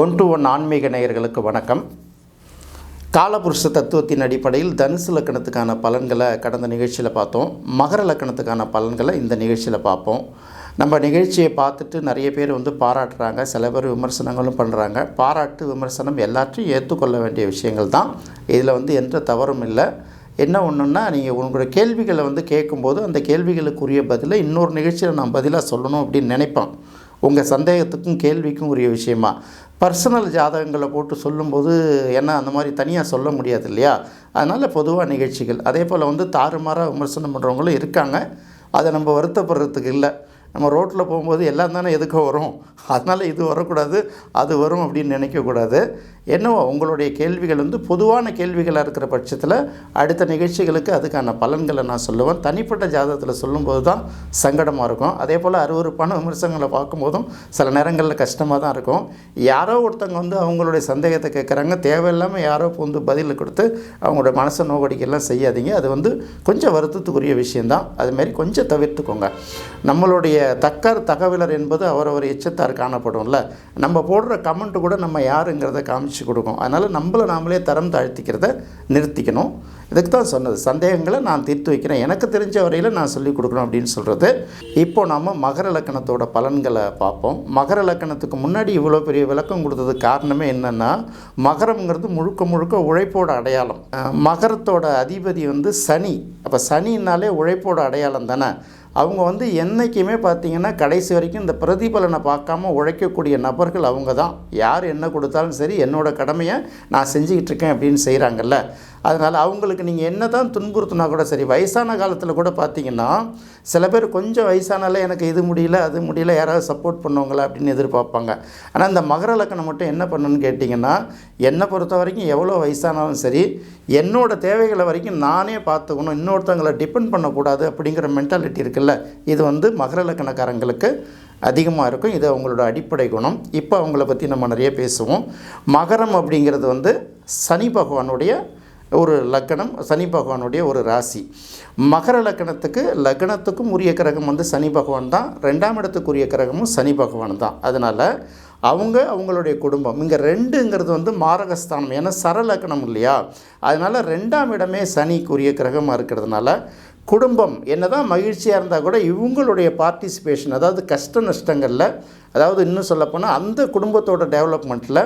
One to one ஆன்மீக நேயர்களுக்கு வணக்கம். காலபுருஷ தத்துவத்தின் அடிப்படையில் தனுசு லக்கணத்துக்கான பலன்களை கடந்த நிகழ்ச்சியில் பார்த்தோம். மகர லக்கணத்துக்கான பலன்களை இந்த நிகழ்ச்சியில் பார்ப்போம். நம்ம நிகழ்ச்சியை பார்த்துட்டு நிறைய பேர் வந்து பாராட்டுறாங்க. சில பேர் விமர்சனங்களும் பண்ணுறாங்க பாராட்டு விமர்சனம் எல்லாத்தையும் ஏற்றுக்கொள்ள வேண்டிய விஷயங்கள் தான். இதில் வந்து எந்த தவறும் இல்லை. என்ன ஒன்றுன்னா நீங்கள் உங்களுடைய கேள்விகளை வந்து கேட்கும்போது அந்த கேள்விகளுக்குரிய பதிலை இன்னொரு நிகழ்ச்சியில் நான் பதிலாக சொல்லணும் அப்படின்னு நினைப்பேன் உங்கள் சந்தேகத்துக்கும் கேள்விக்கும் உரிய விஷயமா. பர்சனல் ஜாதகங்களை போட்டு சொல்லும்போது என்ன அந்த மாதிரி தனியாக சொல்ல முடியாது இல்லையா அதனால் பொதுவாக நிகழ்ச்சிகள். அதே போல் வந்து தாறுமாறாக விமர்சனம் பண்ணுறவங்களும் இருக்காங்க. அதை நம்ம வருத்தப்படுறதுக்கு இல்லை. நம்ம ரோட்டில் போகும்போது எல்லாம் தானே எதுக்க வரும். அதனால் இது வரக்கூடாது அது வரும் அப்படின்னு நினைக்கக்கூடாது. என்னவோ உங்களுடைய கேள்விகள் வந்து பொதுவான கேள்விகளாக இருக்கிற பட்சத்தில் அடுத்த நிகழ்ச்சிகளுக்கு அதுக்கான பலன்களை நான் சொல்லுவேன். தனிப்பட்ட ஜாதகத்தில் சொல்லும்போது தான் சங்கடமாக இருக்கும். அதே போல் அறுவறுப்பான விமர்சனங்களை பார்க்கும்போதும் சில நேரங்களில் கஷ்டமாக தான் இருக்கும். யாரோ ஒருத்தவங்க வந்து அவங்களுடைய சந்தேகத்தை கேட்குறாங்க தேவையில்லாமல் யாரோ வந்து பதில் கொடுத்து அவங்களோட மனசை நோக்கடிக்கெல்லாம் செய்யாதீங்க. அது வந்து கொஞ்சம் வருத்தத்துக்குரிய விஷயந்தான் அதுமாரி கொஞ்சம் தவிர்த்துக்கோங்க. நம்மளுடைய தக்கர் தகவலர் என்பது அவரவர் எச்சத்தார் காணப்படும்ல. நம்ம போடுற கமெண்ட் கூட நம்ம யாருங்கிறத காமிச்சு கொடுக்கும். அதனால் நம்மளை நாமளே தரம் தாழ்த்திக்கிறத நிறுத்திக்கணும். இதுக்கு தான் சொன்னது. சந்தேகங்களை நான் தீர்த்து வைக்கிறேன். எனக்கு தெரிஞ்ச வரையில் நான் சொல்லிக் கொடுக்கணும் அப்படின்னு சொல்கிறது இப்போ நாம் மகர லக்கணத்தோட பலன்களை பார்ப்போம். மகர லக்கணத்துக்கு முன்னாடி இவ்வளோ பெரிய விளக்கம் கொடுத்ததுக்கு காரணமே என்னென்னா மகரம்ங்கிறது முழுக்க முழுக்க உழைப்போட அடையாளம். மகரத்தோட அதிபதி வந்து சனி. அப்போ சனின்னாலே உழைப்போட அடையாளம் தானே? அவங்க வந்து என்றைக்குமே பார்த்தீங்கன்னா கடைசி வரைக்கும் இந்த பிரதிபலனை பார்க்காம உழைக்கக்கூடிய நபர்கள் அவங்க தான். யார் என்ன கொடுத்தாலும் சரி என்னோட கடமையை நான் செஞ்சுக்கிட்டு இருக்கேன் அப்படின்னு செய்கிறாங்கல்ல அதனால் அவங்களுக்கு நீங்கள் என்ன தான் துன்புறுத்தினா கூட சரி வயசான காலத்தில் கூட பார்த்தீங்கன்னா சில பேர் கொஞ்சம் வயசானாலே எனக்கு இது முடியல அது முடியல யாராவது சப்போர்ட் பண்ணுவாங்களா அப்படின்னு எதிர்பார்ப்பாங்க. ஆனால் இந்த மகர லக்கணம் மட்டும் என்ன பண்ணணும்னு கேட்டிங்கன்னா என்னை பொறுத்த வரைக்கும் எவ்வளோ வயசானாலும் சரி என்னோடய தேவைகளை வரைக்கும் நானே பார்த்துக்கணும் இன்னொருத்தவங்களை டிபெண்ட் பண்ணக்கூடாது அப்படிங்கிற மென்டாலிட்டி இருக்குல்ல இது வந்து மகர லக்கணக்காரங்களுக்கு அதிகமாக இருக்கும். இது அவங்களோட அடிப்படை குணம். இப்போ அவங்கள பற்றி நம்ம நிறைய பேசுவோம். மகரம் அப்படிங்கிறது வந்து சனி பகவானுடைய ஒரு லக்கணம் சனி பகவானுடைய ஒரு ராசி. மகர லக்கணத்துக்கு லக்னத்துக்கும் உரிய கிரகம் வந்து சனி பகவான் தான். ரெண்டாம் இடத்துக்குரிய கிரகமும் சனி பகவான் தான். அதனால் அவங்க அவங்களுடைய குடும்பம். இங்கே ரெண்டுங்கிறது வந்து மாரகஸ்தானம். ஏன்னா சரலக்கணம் இல்லையா? அதனால் ரெண்டாம் இடமே சனிக்குரிய கிரகமாக இருக்கிறதுனால குடும்பம். என்னதான் மகிழ்ச்சியாக இருந்தால் கூட இவங்களுடைய பார்ட்டிசிபேஷன் அதாவது கஷ்ட நஷ்டங்களில் அதாவது இன்னும் சொல்லப்போனால் அந்த குடும்பத்தோட டெவலப்மெண்ட்டில்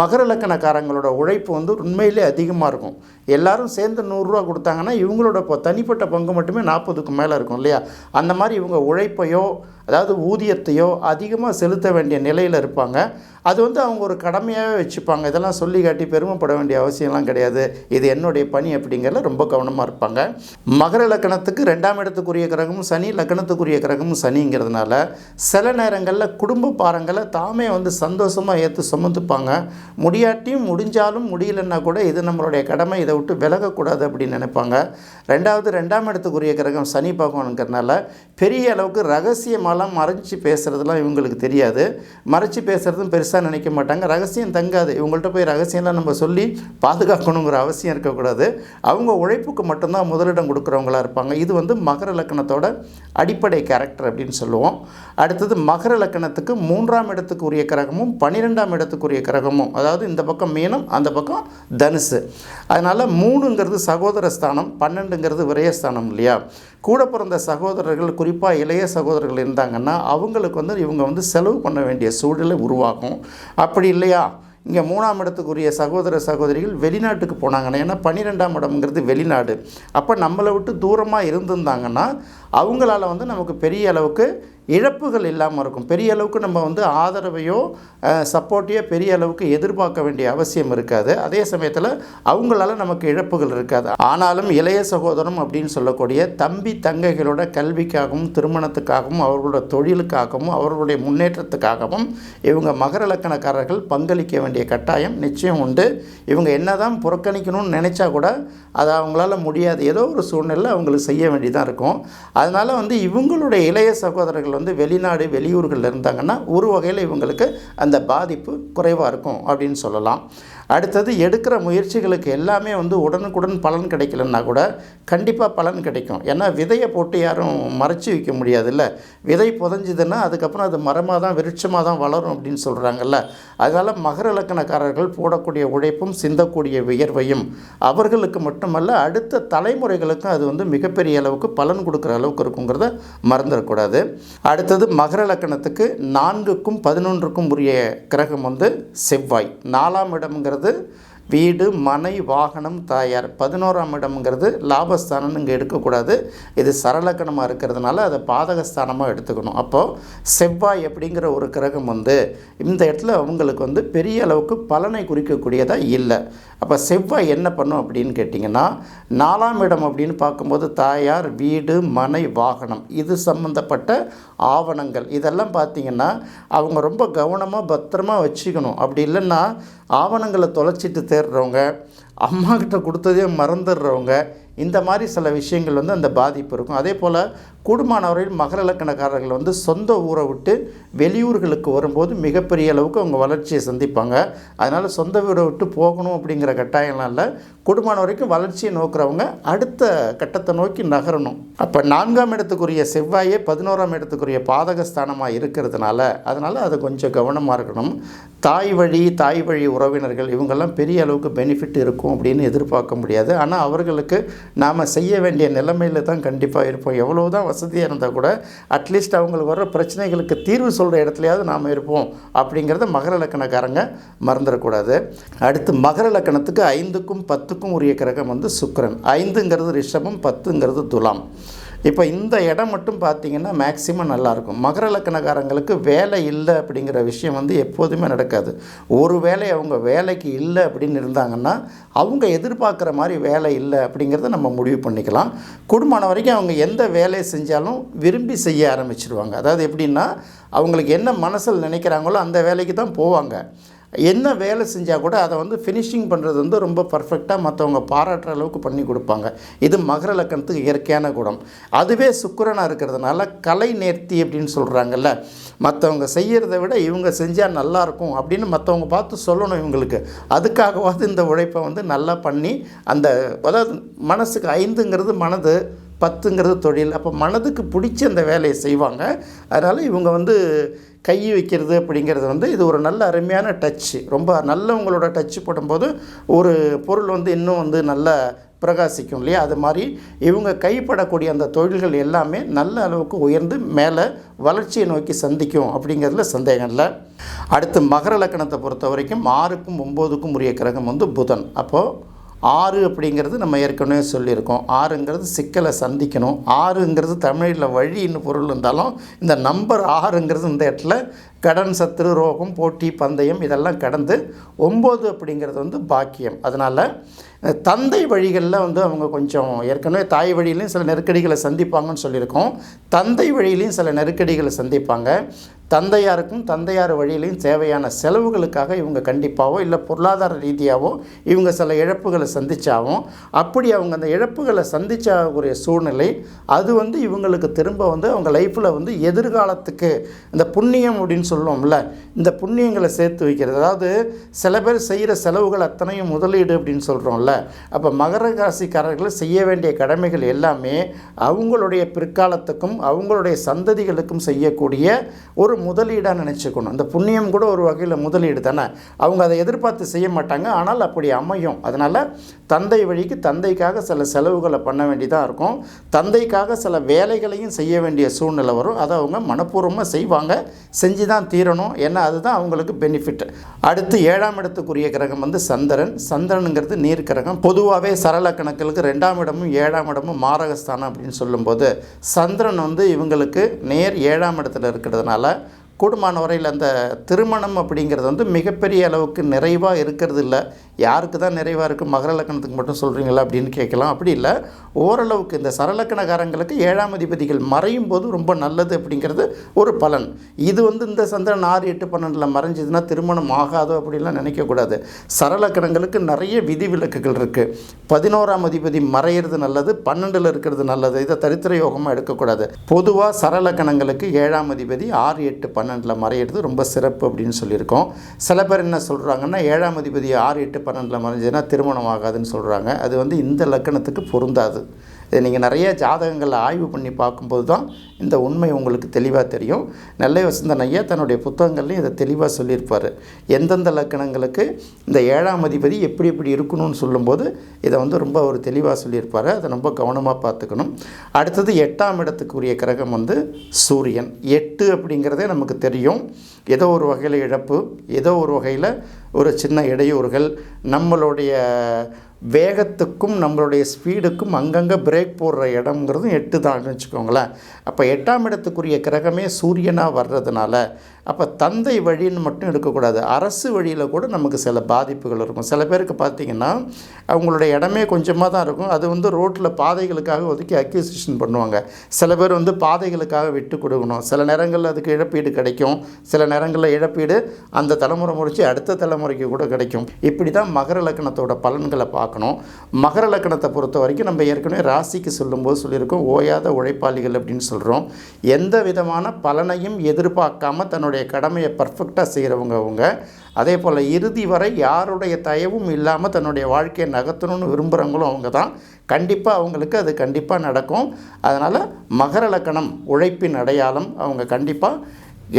மகர இலக்கணக்காரங்களோட உழைப்பு வந்து உண்மையிலே அதிகமாக இருக்கும். எல்லாரும் சேர்ந்து நூறுரூவா கொடுத்தாங்கன்னா இவங்களோட இப்போ தனிப்பட்ட பங்கு மட்டுமே நாற்பதுக்கு மேலே இருக்கும் இல்லையா? அந்த மாதிரி இவங்க உழைப்பையோ அதாவது ஊதியத்தையோ அதிகமாக செலுத்த வேண்டிய நிலையில் இருப்பாங்க. அது வந்து அவங்க ஒரு கடமையாகவே வச்சுப்பாங்க. இதெல்லாம் சொல்லி காட்டி பெருமைப்பட வேண்டிய அவசியம்லாம் கிடையாது. இது என்னுடைய பணி அப்படிங்கிறத ரொம்ப கவனமாக இருப்பாங்க. மகர லக்கணத்துக்கு ரெண்டாம் இடத்துக்குரிய கிரகமும் சனி லக்கணத்துக்குரிய கிரகமும் சனிங்கிறதுனால சில நேரங்களில் குடும்ப பாறங்களை தாமே வந்து சந்தோஷமாக ஏற்று சுமந்துப்பாங்க. முடியாட்டியும் முடிஞ்சாலும் முடியலன்னா கூட இது நம்மளுடைய கடமை இதை விட்டு விலகக்கூடாது அப்படின்னு நினைப்பாங்க. ரெண்டாவது ரெண்டாம் இடத்துக்குரிய கிரகம் சனி பகவானுங்கிறனால பெரிய அளவுக்கு ரகசியமாலாம் மறைச்சி பேசுகிறதுலாம் இவங்களுக்கு தெரியாது. மறைச்சி பேசுகிறதும் பெருசாக நினைக்க மாட்டாங்க. ரகசியம் தங்காது. இவங்கள்ட்ட போய் ரகசியம்லாம் நம்ம சொல்லி பாதுகாக்கணுங்கிற அவசியம் இருக்கக்கூடாது. அவங்க உழைப்புக்கு மட்டும்தான் முதலிடம் கொடுக்குறவங்களா இருப்பாங்க. இது வந்து மகர லக்கணத்தோட அடிப்படை கேரக்டர் அப்படின்னு சொல்லுவோம். அடுத்தது மகர லக்கணத்துக்கு மூன்றாம் இடத்துக்கு உரிய கிரகமும் பன்னிரெண்டாம் இடத்துக்குரிய கிரகமும். அதாவது இந்த பக்கம் மீனம் அந்த பக்கம் தனுசு. அதனால் மூணுங்கிறது சகோதர ஸ்தானம் பன்னெண்டுங்கிறது விரயஸ்தானம் இல்லையா? கூட பிறந்த சகோதரர்கள் குறிப்பாக இளைய சகோதரர்கள் இருந்தாங்கன்னா அவங்களுக்கு வந்து இவங்க வந்து செலவு பண்ண வேண்டிய சூழலை உருவாகும். அப்படி இல்லையா? இங்கே மூணாம் இடத்துக்குரிய சகோதர சகோதரிகள் வெளிநாட்டுக்கு போனாங்கன்னா ஏன்னா பன்னிரெண்டாம் இடம்ங்கிறது வெளிநாடு. அப்போ நம்மளை விட்டு தூரமாக இருந்திருந்தாங்கன்னா அவங்களால வந்து நமக்கு பெரிய அளவுக்கு இழப்புகள் இல்லாமல் இருக்கும். பெரிய அளவுக்கு நம்ம வந்து ஆதரவையோ சப்போர்ட்டையோ பெரிய அளவுக்கு எதிர்பார்க்க வேண்டிய அவசியம் இருக்காது. அதே சமயத்தில் அவங்களால நமக்கு இழப்புகள் இருக்காது. ஆனாலும் இளைய சகோதரம் அப்படின்னு சொல்லக்கூடிய தம்பி தங்கைகளோட கல்விக்காகவும் திருமணத்துக்காகவும் அவர்களோட தொழிலுக்காகவும் அவர்களுடைய முன்னேற்றத்துக்காகவும் இவங்க மகர லக்கணக்காரர்கள் பங்களிக்க வேண்டிய கட்டாயம் நிச்சயம் உண்டு. இவங்க என்னதான் புறக்கணிக்கணும்னு நினச்சா கூட அதை அவங்களால முடியாது. ஏதோ ஒரு சூழ்நிலை அவங்களுக்கு செய்ய வேண்டியதாக இருக்கும். அதனால் வந்து இவங்களுடைய இளைய சகோதரர்கள் வந்து வெளிநாடு வெளியூர்களில் இருந்தாங்கன்னா ஒரு வகையில் இவங்களுக்கு அந்த பாதிப்பு குறைவாக இருக்கும் அப்படின்னு சொல்லலாம். அடுத்தது எடுக்கிற முயற்சிகளுக்கு எல்லாமே வந்து உடனுக்குடன் பலன் கிடைக்கலன்னா கூட கண்டிப்பாக பலன் கிடைக்கும். ஏன்னா விதையை போட்டு யாரும் மறைச்சி வைக்க முடியாதுல்ல. விதை புதஞ்சுதுன்னா அதுக்கப்புறம் அது மரமாக தான் விருட்சமாக தான் வளரும் அப்படின்னு சொல்கிறாங்கல்ல அதனால் மகர இலக்கணக்காரர்கள் போடக்கூடிய உழைப்பும் சிந்தக்கூடிய வியர்வையும் அவர்களுக்கு மட்டுமல்ல அடுத்த தலைமுறைகளுக்கும் அது வந்து மிகப்பெரிய அளவுக்கு பலன் கொடுக்குற அளவுக்கு இருக்குங்கிறத மறந்துடக்கூடாது. அடுத்தது மகர இலக்கணத்துக்கு நான்குக்கும் பதினொன்றுக்கும் உரிய கிரகம் வந்து செவ்வாய். நாலாம் இடம்ங்கிறது வீடு மனை வாகனம் தாயார். பதினோராம் இடம்ங்கிறது லாபஸ்தானம்னு இங்கே எடுக்கக்கூடாது. இது சரலக்கணமாக இருக்கிறதுனால அதை பாதகஸ்தானமாக எடுத்துக்கணும். அப்போது செவ்வாய் அப்படிங்கிற ஒரு கிரகம் வந்து இந்த இடத்துல அவங்களுக்கு வந்து பெரிய அளவுக்கு பலனை குறிக்கக்கூடியதாக இல்லை. அப்போ செவ்வாய் என்ன பண்ணும் அப்படின்னு கேட்டிங்கன்னா நாலாம் இடம் அப்படின்னு பார்க்கும்போது தாயார் வீடு மனை வாகனம். இது சம்மந்தப்பட்ட ஆவணங்கள். இதெல்லாம் பார்த்திங்கன்னா அவங்க ரொம்ப கவனமாக பத்திரமா வச்சுக்கணும். அப்படி இல்லைன்னா ஆவணங்களை தொலைச்சிட்டு தேடுறவங்க அம்மாக்கிட்ட கொடுத்ததே மறந்துடுறவங்க இந்த மாதிரி சில விஷயங்கள் வந்து அந்த பாதிப்பு இருக்கும். அதே போல் கூடுமானவரையில் மகர இலக்கணக்காரர்கள் வந்து சொந்த ஊரை விட்டு வெளியூர்களுக்கு வரும்போது மிகப்பெரிய அளவுக்கு அவங்க வளர்ச்சியை சந்திப்பாங்க. அதனால் சொந்த ஊரை விட்டு போகணும் அப்படிங்கிற கட்டாயம்லாம் இல்லை. கூடுமான வரைக்கும் வளர்ச்சியை நோக்கிறவங்க அடுத்த கட்டத்தை நோக்கி நகரணும். அப்போ நான்காம் இடத்துக்குரிய செவ்வாயே பதினோராம் இடத்துக்குரிய பாதகஸ்தானமாக இருக்கிறதுனால அதனால் அது கொஞ்சம் கவனமாக இருக்கணும். தாய் வழி தாய் வழி உறவினர்கள் இவங்கெல்லாம் பெரிய அளவுக்கு பெனிஃபிட் இருக்கும் அப்படின்னு எதிர்பார்க்க முடியாது. ஆனால் அவர்களுக்கு நாம் செய்ய வேண்டிய நிலைமையில் தான் கண்டிப்பாக இருப்போம். எவ்வளோ தான் வசதியாக இருந்தால் கூட அட்லீஸ்ட் அவங்களுக்கு வர்ற பிரச்சனைகளுக்கு தீர்வு சொல்கிற இடத்துலையாவது நாம் இருப்போம். அப்படிங்கிறத மகர இலக்கணக்காரங்க மறந்துடக்கூடாது. அடுத்து மகர இலக்கணத்துக்கு ஐந்துக்கும் பத்துக்கும் உரிய கிரகம் வந்து சுக்கரன். ஐந்துங்கிறது ரிஷபம் பத்துங்கிறது துலாம். இப்போ இந்த இடம் மட்டும் பார்த்தீங்கன்னா மேக்சிமம் நல்லாயிருக்கும். மகர லக்கணக்காரங்களுக்கு வேலை இல்லை அப்படிங்கிற விஷயம் வந்து எப்போதுமே நடக்காது. ஒரு வேலை அவங்க வேலைக்கு இல்லை அப்படின்னு இருந்தாங்கன்னா அவங்க எதிர்பார்க்குற மாதிரி வேலை இல்லை அப்படிங்கிறத நம்ம முடிவு பண்ணிக்கலாம். குடும்பம் வரைக்கும் அவங்க எந்த வேலையை செஞ்சாலும் விரும்பி செய்ய ஆரம்பிச்சிருவாங்க. அதாவது எப்படின்னா அவங்களுக்கு என்ன மனசில் நினைக்கிறாங்களோ அந்த வேலைக்கு தான் போவாங்க. என்ன வேலை செஞ்சால் கூட அதை வந்து ஃபினிஷிங் பண்ணுறது வந்து ரொம்ப பர்ஃபெக்டாக மற்றவங்க பாராட்டுற அளவுக்கு பண்ணி கொடுப்பாங்க. இது மகர லக்கணத்துக்கு இயற்கையான குணம். அதுவே சுக்கரனாக இருக்கிறதுனால கலை நேர்த்தி அப்படின்னு சொல்கிறாங்கல்ல மற்றவங்க செய்கிறத விட இவங்க செஞ்சால் நல்லாயிருக்கும் அப்படின்னு மற்றவங்க பார்த்து சொல்லணும் இவங்களுக்கு. அதுக்காகவாவது இந்த உழைப்பை வந்து நல்லா பண்ணி அந்த அதாவது மனசுக்கு ஐந்துங்கிறது மனது பத்துங்கிறது தொழில். அப்போ மனதுக்கு பிடிச்ச அந்த வேலையை செய்வாங்க. அதனால் இவங்க வந்து கை வைக்கிறது அப்படிங்கிறது வந்து இது ஒரு நல்ல அருமையான டச்சு ரொம்ப நல்லவங்களோட டச்சு போடும்போது ஒரு பொருள் வந்து இன்னும் வந்து நல்ல பிரகாசிக்கும் இல்லையா? அது மாதிரி இவங்க கைப்படக்கூடிய அந்த தொழில்கள் எல்லாமே நல்ல அளவுக்கு உயர்ந்து மேலே வளர்ச்சியை நோக்கி சந்திக்கும் அப்படிங்கிறதுல சந்தேகம் இல்லை. அடுத்து மகர லக்கணத்தை பொறுத்த வரைக்கும் ஆறுக்கும் ஒம்போதுக்கும் உரிய கிரகம் வந்து புதன். அப்போது ஆறு அப்படிங்கிறது நம்ம ஏற்கனவே சொல்லியிருக்கோம். ஆறுங்கிறது சிக்கலை சந்திக்கணும். ஆறுங்கிறது தமிழில் வழின்னு பொருள் இருந்தாலும் இந்த நம்பர் ஆறுங்கிறது இந்த இடத்துல கடன் சத்துரு ரோகம் போட்டி பந்தயம் இதெல்லாம் கடந்து ஒம்பது அப்படிங்கிறது வந்து பாக்கியம். அதனால் தந்தை வழிகளில் வந்து அவங்க கொஞ்சம் ஏற்கனவே தாய் வழியிலையும் சில நெருக்கடிகளை சந்திப்பாங்கன்னு சொல்லியிருக்கோம். தந்தை வழியிலையும் சில நெருக்கடிகளை சந்திப்பாங்க. தந்தையாருக்கும் தந்தையார் வழியிலையும் தேவையான செலவுகளுக்காக இவங்க கண்டிப்பாகவோ இல்லை பொருளாதார ரீதியாகவோ இவங்க சில இழப்புகளை சந்தித்தாவும் அப்படி அவங்க அந்த இழப்புகளை சந்திச்சாகக்கூடிய சூழ்நிலை அது வந்து இவங்களுக்கு திரும்ப வந்து அவங்க லைஃப்பில் வந்து எதிர்காலத்துக்கு இந்த புண்ணியம் அப்படின்னு சொல்லுவோம்ல இந்த புண்ணியங்களை சேர்த்து வைக்கிறது. அதாவது சில பேர் செய்கிற செலவுகள் அத்தனையும் முதலீடு அப்படின்னு சொல்கிறோம்ல அப்போ மகர ராசிக்காரர்கள் செய்ய வேண்டிய கடமைகள் எல்லாமே அவங்களுடைய பிற்காலத்துக்கும் அவங்களுடைய சந்ததிகளுக்கும் செய்யக்கூடிய ஒரு முதலீடாக நினச்சிக்கணும். இந்த புண்ணியம் கூட ஒரு வகையில் முதலீடு தானே? அவங்க அதை எதிர்பார்த்து செய்ய மாட்டாங்க. ஆனால் அப்படி அமையும். அதனால் தந்தை வழிக்கு தந்தைக்காக சில செலவுகளை பண்ண வேண்டியதாக இருக்கும். தந்தைக்காக சில வேலைகளையும் செய்ய வேண்டிய சூழ்நிலை வரும். அதை அவங்க மனப்பூர்வமாக செய்வாங்க. செஞ்சு தான் தீரணும். ஏன்னா அதுதான் அவங்களுக்கு பெனிஃபிட் அடுத்து ஏழாம் இடத்துக்குரிய கிரகம் வந்து சந்திரன். சந்திரனுங்கிறது நீர் கிரகம். பொதுவாகவே சரள கணக்குகளுக்கு ரெண்டாம் இடமும் ஏழாம் இடமும் மாரகஸ்தானம் அப்படின்னு சொல்லும்போது சந்திரன் வந்து இவங்களுக்கு நேர் ஏழாம் இடத்துல இருக்கிறதுனால கூடுமான வரையில் அந்த திருமணம் அப்படிங்கிறது வந்து மிகப்பெரிய அளவுக்கு நிறைவாக இருக்கிறது இல்லை. யாருக்கு தான் நிறைவாக இருக்குது? மகர லக்கணத்துக்கு மட்டும் சொல்கிறீங்களா அப்படின்னு கேட்கலாம். அப்படி இல்லை. ஓரளவுக்கு இந்த சரலக்கணக்காரங்களுக்கு ஏழாம் அதிபதிகள் மறையும் போது ரொம்ப நல்லது அப்படிங்கிறது ஒரு பலன். இது வந்து இந்த சந்திரன் ஆறு எட்டு பன்னெண்டில் மறைஞ்சதுன்னா திருமணம் ஆகாதோ அப்படின்லாம் நினைக்கக்கூடாது. சரலக்கணங்களுக்கு நிறைய விதிவிலக்குகள் இருக்குது. பதினோராம் அதிபதி மறையிறது நல்லது பன்னெண்டில் இருக்கிறது நல்லது. இதை தரித்திர யோகமாக எடுக்கக்கூடாது. பொதுவாக சரலக்கணங்களுக்கு ஏழாம் அதிபதி ஆறு எட்டு பன்னெண்டு பன்னெண்டில் மறையிறது ரொம்ப சிறப்பு அப்படின்னு சொல்லியிருக்கோம். சில பேர் என்ன சொல்கிறாங்கன்னா ஏழாம் அதிபதி ஆறு எட்டு பன்னெண்டில் மறைஞ்சதுன்னா திருமணம் ஆகாதுன்னு சொல்கிறாங்க அது வந்து இந்த லக்கணத்துக்கு பொருந்தாது. இதை நீங்கள் நிறைய ஜாதகங்களை ஆய்வு பண்ணி பார்க்கும்போது தான் இந்த உண்மை உங்களுக்கு தெளிவாக தெரியும். நெல்லை வசந்தன் ஐயா தன்னுடைய புத்தகங்கள்லையும் இதை தெளிவாக சொல்லியிருப்பார். எந்தெந்த லக்கணங்களுக்கு இந்த ஏழாம் அதிபதி எப்படி எப்படி இருக்கணும்னு சொல்லும்போது இதை வந்து ரொம்ப ஒரு தெளிவாக சொல்லியிருப்பார். அதை ரொம்ப கவனமாக பார்த்துக்கணும். அடுத்தது எட்டாம் இடத்துக்குரிய கிரகம் வந்து சூரியன். எட்டு அப்படிங்கிறதே நமக்கு தெரியும். ஏதோ ஒரு வகையில் இழப்பு ஏதோ ஒரு வகையில் ஒரு சின்ன இடையூறுகள் நம்மளுடைய வேகத்துக்கும் நம்மளுடைய ஸ்பீடுக்கும் அங்கங்கே பிரேக் போடுற இடம்ங்கிறதும் எட்டு தான் வச்சுக்கோங்களேன். அப்போ எட்டாம் இடத்துக்குரிய கிரகமே சூரியனாக வர்றதுனால அப்போ தந்தை வழின்னு மட்டும் எடுக்கக்கூடாது. அரசு வழியில் கூட நமக்கு சில பாதிப்புகள் இருக்கும். சில பேருக்கு பார்த்திங்கன்னா அவங்களுடைய இடமே கொஞ்சமாக தான் இருக்கும். அது வந்து ரோட்டில் பாதைகளுக்காக ஒதுக்கி அக்யூசிஷன் பண்ணுவாங்க. சில பேர் வந்து பாதைகளுக்காக விட்டு கொடுக்கணும். சில நேரங்களில் அதுக்கு இழப்பீடு கிடைக்கும். சில நேரங்களில் இழப்பீடு அந்த தலைமுறை முடிச்சு அடுத்த தலைமுறைக்கு கூட கிடைக்கும். இப்படி தான் மகர லக்கணத்தோட பலன்களை பார்க்கணும். மகர லக்கணத்தை பொறுத்த வரைக்கும் நம்ம ஏற்கனவே ராசிக்கு சொல்லும்போது சொல்லியிருக்கோம் ஓயாத உழைப்பாளிகள் அப்படின்னு சொல்கிறோம் எந்த விதமான பலனையும் எதிர்பார்க்காம தன்னுடைய கடமையை பர்ஃபெக்டாக செய்கிறவங்க அவங்க. அதே போல் இறுதி வரை யாருடைய தயவும் இல்லாமல் தன்னுடைய வாழ்க்கையை நகர்த்தணும்னு விரும்புகிறவங்களும் அவங்க தான். கண்டிப்பாக அவங்களுக்கு அது கண்டிப்பாக நடக்கும். அதனால் மகர லக்கணம் உழைப்பின் அடையாளம். அவங்க கண்டிப்பாக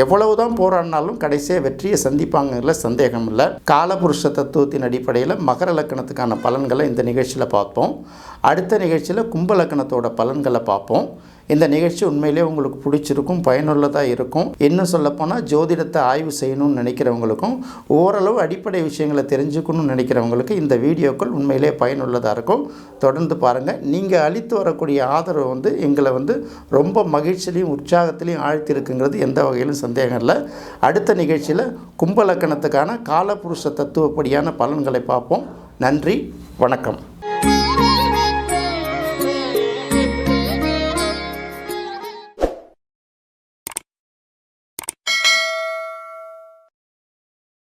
எவ்வளவு தான் போராடினாலும் கடைசியாக வெற்றியை சந்திப்பாங்கல சந்தேகம் இல்லை காலபுருஷ தத்துவத்தின் அடிப்படையில் மகர லக்கணத்துக்கான பலன்களை இந்த நிகழ்ச்சியில் பார்ப்போம். அடுத்த நிகழ்ச்சியில் கும்பலக்கணத்தோட பலன்களை பார்ப்போம். இந்த நிகழ்ச்சி உண்மையிலே உங்களுக்கு பிடிச்சிருக்கும் பயனுள்ளதாக இருக்கும். இன்னும் சொல்லப்போனால் ஜோதிடத்தை ஆய்வு செய்யணும்னு நினைக்கிறவங்களுக்கும் ஓரளவு அடிப்படை விஷயங்களை தெரிஞ்சுக்கணும்னு நினைக்கிறவங்களுக்கு இந்த வீடியோக்கள் உண்மையிலே பயனுள்ளதாக இருக்கும். தொடர்ந்து பாருங்கள் நீங்கள் அளித்து வரக்கூடிய ஆதரவு வந்து எங்களை வந்து ரொம்ப மகிழ்ச்சியிலையும் உற்சாகத்திலையும் ஆழ்த்திருக்குங்கிறது எந்த வகையிலும் சந்தேகம் இல்லை. அடுத்த நிகழ்ச்சியில் கும்பலக்கணத்துக்கான காலபுருஷ தத்துவப்படியான பலன்களை பார்ப்போம். நன்றி வணக்கம்.